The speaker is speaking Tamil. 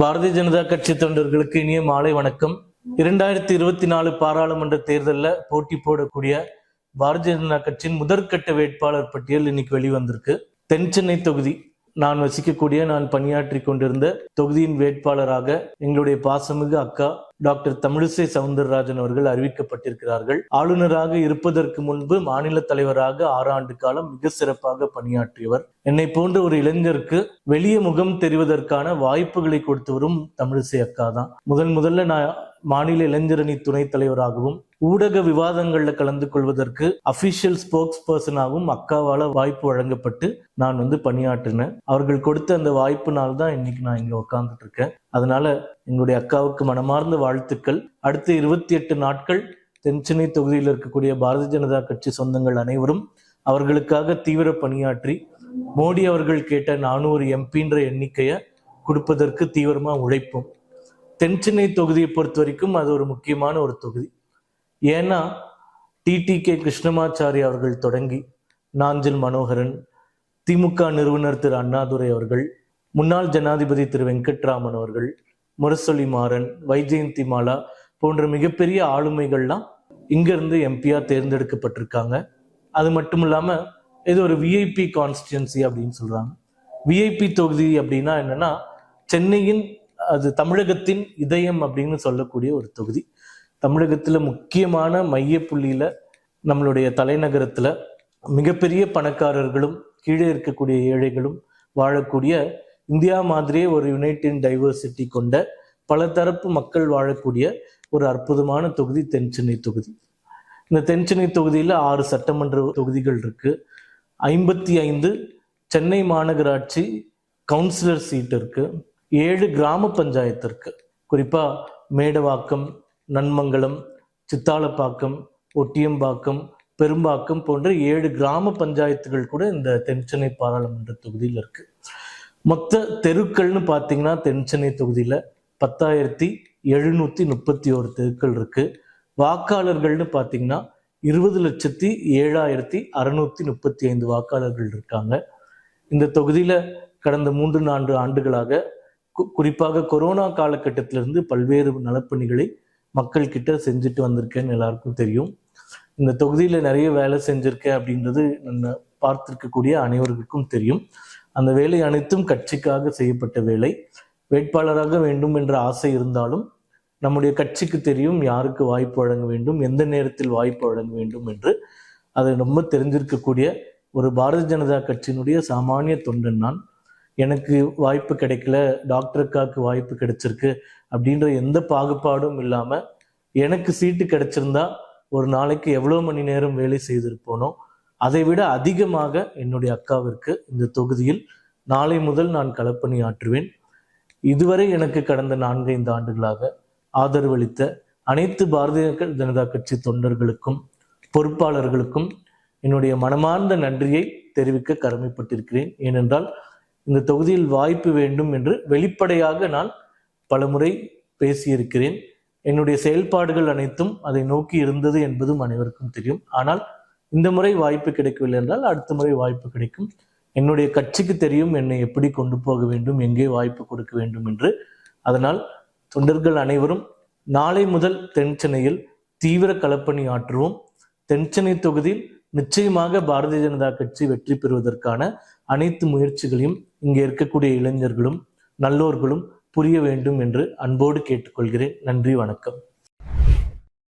பாரதிய ஜனதா கட்சி தொண்டர்களுக்கு இனிய மாலை வணக்கம். இரண்டாயிரத்தி இருபத்தி நாலு பாராளுமன்ற தேர்தலில் போட்டி போடக்கூடிய பாரதிய ஜனதா கட்சியின் முதற்கட்ட வேட்பாளர் பட்டியல் இன்னைக்கு வெளிவந்திருக்கு. தென் சென்னை தொகுதி நான் வசிக்கக்கூடிய நான் பணியாற்றி கொண்டிருந்த தொகுதியின் வேட்பாளராக எங்களுடைய பாசமிகு அக்கா டாக்டர் தமிழிசை சவுந்தரராஜன் அவர்கள் அறிவிக்கப்பட்டிருக்கிறார்கள். ஆளுநராக இருப்பதற்கு முன்பு மாநில தலைவராக ஆறு ஆண்டு காலம் மிக சிறப்பாக பணியாற்றியவர். என்னை போன்ற ஒரு இளைஞருக்கு வெளியே முகம் தெரிவதற்கான வாய்ப்புகளை கொடுத்து வரும் தமிழிசை அக்கா தான் முதன் முதல்ல நான் மாநில இளைஞரணி துணைத் தலைவராகவும் ஊடக விவாதங்கள்ல கலந்து கொள்வதற்கு அபிஷியல் ஸ்போக்ஸ் பர்சனாகவும் அக்காவால வாய்ப்பு வழங்கப்பட்டு நான் வந்து பணியாற்றினேன். அவர்கள் கொடுத்த அந்த வாய்ப்புனால தான் இன்னைக்கு நான் இங்க உட்கார்ந்துட்டு இருக்கேன். அதனால எங்களுடைய அக்காவுக்கு மனமார்ந்த வாழ்த்துக்கள். அடுத்த இருபத்தி எட்டு நாட்கள் தென்சென்னை தொகுதியில் இருக்கக்கூடிய பாரதிய ஜனதா கட்சி சொந்தங்கள் அனைவரும் அவர்களுக்காக தீவிர பணியாற்றி மோடி அவர்கள் கேட்ட நானூறு எம்பின்ற எண்ணிக்கையை கொடுப்பதற்கு தீவிரமா உழைப்போம். தென்சென்னை தொகுதியை பொறுத்த வரைக்கும் அது ஒரு முக்கியமான ஒரு தொகுதி. ஏன்னா டிடிகே கிருஷ்ணமாச்சாரி அவர்கள் தொடங்கி நாஞ்சில் மனோகரன் திமுக நிறுவனர் திரு. அண்ணாதுரை அவர்கள் முன்னாள் ஜனாதிபதி திரு. வெங்கட்ராமன் அவர்கள் முரசொலி மாறன் வைஜெயந்தி மாலா போன்ற மிகப்பெரிய ஆளுமைகள்லாம் இங்கிருந்து எம்பியா தேர்ந்தெடுக்கப்பட்டிருக்காங்க. அது மட்டும் இல்லாமல் இது ஒரு விஐபி கான்ஸ்டியன்சி அப்படின்னு சொல்கிறாங்க விஐபி தொகுதி அப்படின்னா என்னன்னா சென்னையின் அது தமிழகத்தின் இதயம் அப்படின்னு சொல்லக்கூடிய ஒரு தொகுதி. தமிழகத்தில் முக்கியமான மையப்புள்ளியில் நம்மளுடைய தலைநகரத்தில் மிகப்பெரிய பணக்காரர்களும் கீழே இருக்கக்கூடிய ஏழைகளும் வாழக்கூடிய இந்தியா மாதிரியே ஒரு யுனைடெட் டைவர்சிட்டி கொண்ட பல தரப்பு மக்கள் வாழக்கூடிய ஒரு அற்புதமான தொகுதி தென் சென்னை தொகுதி. இந்த தென் சென்னை தொகுதியில் ஆறு சட்டமன்ற தொகுதிகள் இருக்கு. ஐம்பத்தி ஐந்து சென்னை மாநகராட்சி கவுன்சிலர் சீட் இருக்குது ஏழு கிராம பஞ்சாயத்து குறிப்பாக மேடவாக்கம் நன்மங்கலம் சித்தாலப்பாக்கம் ஒட்டியம்பாக்கம் பெரும்பாக்கம் போன்ற ஏழு கிராம பஞ்சாயத்துகள் கூட இந்த தென்சென்னை பாராளுமன்ற தொகுதியில் இருக்கு. மொத்த தெருக்கள்னு பார்த்தீங்கன்னா தென்சென்னை தொகுதியில் பத்தாயிரத்தி எழுநூற்றி முப்பத்தி ஒரு தெருக்கள் இருக்கு. வாக்காளர்கள்னு பார்த்தீங்கன்னா இருபது லட்சத்தி ஏழாயிரத்தி அறுநூத்தி முப்பத்தி ஐந்து வாக்காளர்கள் இருக்காங்க. இந்த தொகுதியில் கடந்த மூன்று நான்கு ஆண்டுகளாக குறிப்பாக கொரோனா காலகட்டத்திலிருந்து பல்வேறு நலப்பணிகளை மக்கள் கிட்ட செஞ்சுட்டு வந்திருக்கேன்னு எல்லாருக்கும் தெரியும். இந்த தொகுதியில நிறைய வேலை செஞ்சிருக்கேன் அப்படின்றது நான் பார்த்திருக்கக்கூடிய அனைவருக்கும் தெரியும். அந்த வேலை அனைத்தும் கட்சிக்காக செய்யப்பட்ட வேலை. வேட்பாளராக வேண்டும் என்ற ஆசை இருந்தாலும் நம்முடைய கட்சிக்கு தெரியும் யாருக்கு வாய்ப்பு வழங்க வேண்டும் எந்த நேரத்தில் வாய்ப்பு வழங்க வேண்டும் என்று. அதை ரொம்ப தெரிஞ்சிருக்கக்கூடிய ஒரு பாரதிய ஜனதா கட்சியினுடைய சாமானிய தொண்டன் நான். எனக்கு வாய்ப்பு கிடைக்கல டாக்டருக்காக்கு வாய்ப்பு கிடைச்சிருக்கு அப்படின்ற எந்த பாகுபாடும் இல்லாமல் எனக்கு சீட்டு கிடைச்சிருந்தா ஒரு நாளைக்கு எவ்வளோ மணி நேரம் வேலை செய்திருப்போனோ அதை விட அதிகமாக என்னுடைய அக்காவிற்கு இந்த தொகுதியில் நாளை முதல் நான் களப்பணி ஆற்றுவேன் இதுவரை எனக்கு கடந்த நான்கைந்து ஆண்டுகளாக ஆதரவளித்த அனைத்து பாரதிய ஜனதா கட்சி தொண்டர்களுக்கும் பொறுப்பாளர்களுக்கும் என்னுடைய மனமார்ந்த நன்றியை தெரிவிக்க கடமைப்பட்டிருக்கிறேன். ஏனென்றால் இந்த தொகுதியில் வாய்ப்பு வேண்டும் என்று வெளிப்படையாக நான் பலமுறை பேசியிருக்கிறேன். என்னுடைய செயல்பாடுகள் அனைத்தும் அதை நோக்கி இருந்தது என்பதும் அனைவருக்கும் தெரியும். ஆனால் இந்த முறை வாய்ப்பு கிடைக்கவில்லை என்றால் அடுத்த முறை வாய்ப்பு கிடைக்கும். என்னுடைய கட்சிக்கு தெரியும் என்னை எப்படி கொண்டு போக வேண்டும் எங்கே வாய்ப்பு கொடுக்க வேண்டும் என்று. அதனால் தொண்டர்கள் அனைவரும் நாளை முதல் தென் சென்னையில் தீவிர களப்பணி ஆற்றுவோம். தென்சென்னை தொகுதியில் நிச்சயமாக பாரதிய ஜனதா கட்சி வெற்றி பெறுவதற்கான அனைத்து முயற்சிகளையும் இங்கே இருக்கக்கூடிய இளைஞர்களும் நல்லோர்களும் புரிய வேண்டும் என்று அன்போடு கேட்டுக்கொள்கிறேன். நன்றி வணக்கம்.